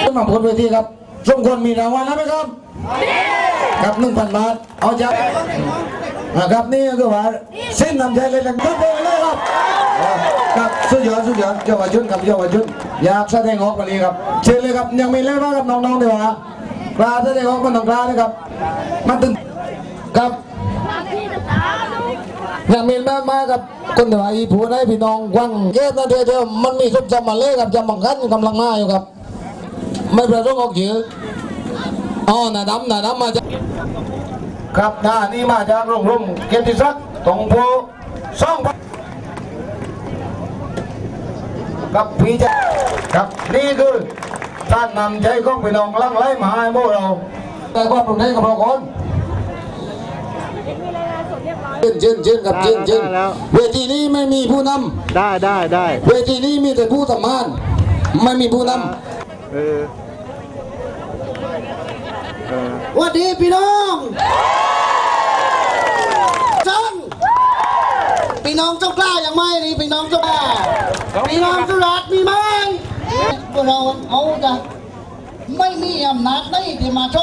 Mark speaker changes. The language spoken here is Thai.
Speaker 1: นมาบนเวทีครับสมควรมีรางวัลแล้วไหมครับครับหนึ่งพันบาทเอาจากนะครับนี่ก็คือว่าเส้นนำใจเลยนะครับเลยครับครับสุดยอดสุดยอดเยาวชนกับเยาวชนอยากแสดงออกวันนี้ครับเชิญเลยครับยังมีเล่นบ้างกับน้องๆดีกว่ากล้าแสดงออกมันต้องกล้านะครับมันตึงครับยังมีแม่มากับคนเหนืออีผู้ในพี่น้องกวังเกตนะเดียวเดียวมันมีสุบจำมาเลยกับจำบังคันกำลังมาอยู่ครับ ไม่ประสงค์ออกชื่ออ๋อหน้าดำหน้าดำมาจากครับหน้านี่มาจากโรงรุ่มเกียรติศักดิ์ตรงโพสองพันครับพี่จะครับนี่คือท่านนำใจของพี่น้องลังไล่มาให้พวกเราแต่ว่าตรงนี้กับเราก่อนเชิญเชิญเชิญครับเชิญเชิญ
Speaker 2: ได้แล้ว
Speaker 1: เวทีนี้ไม่มีผู้น
Speaker 2: ได้ได้ได้ำ
Speaker 1: เวทีนี้มีแต่ผู้ทำงาน ไม่มีผู้น
Speaker 2: เออเออ
Speaker 3: ส วัสดีพี่น้องจังพี่น้องเจ้ากล้าอย่างไม่นี่พี่น้องเจ้ากล้าพี่น้องสุรัตน์มีไหมพวกเราเอาจะไม่มีอำนาจในที่มาโชว์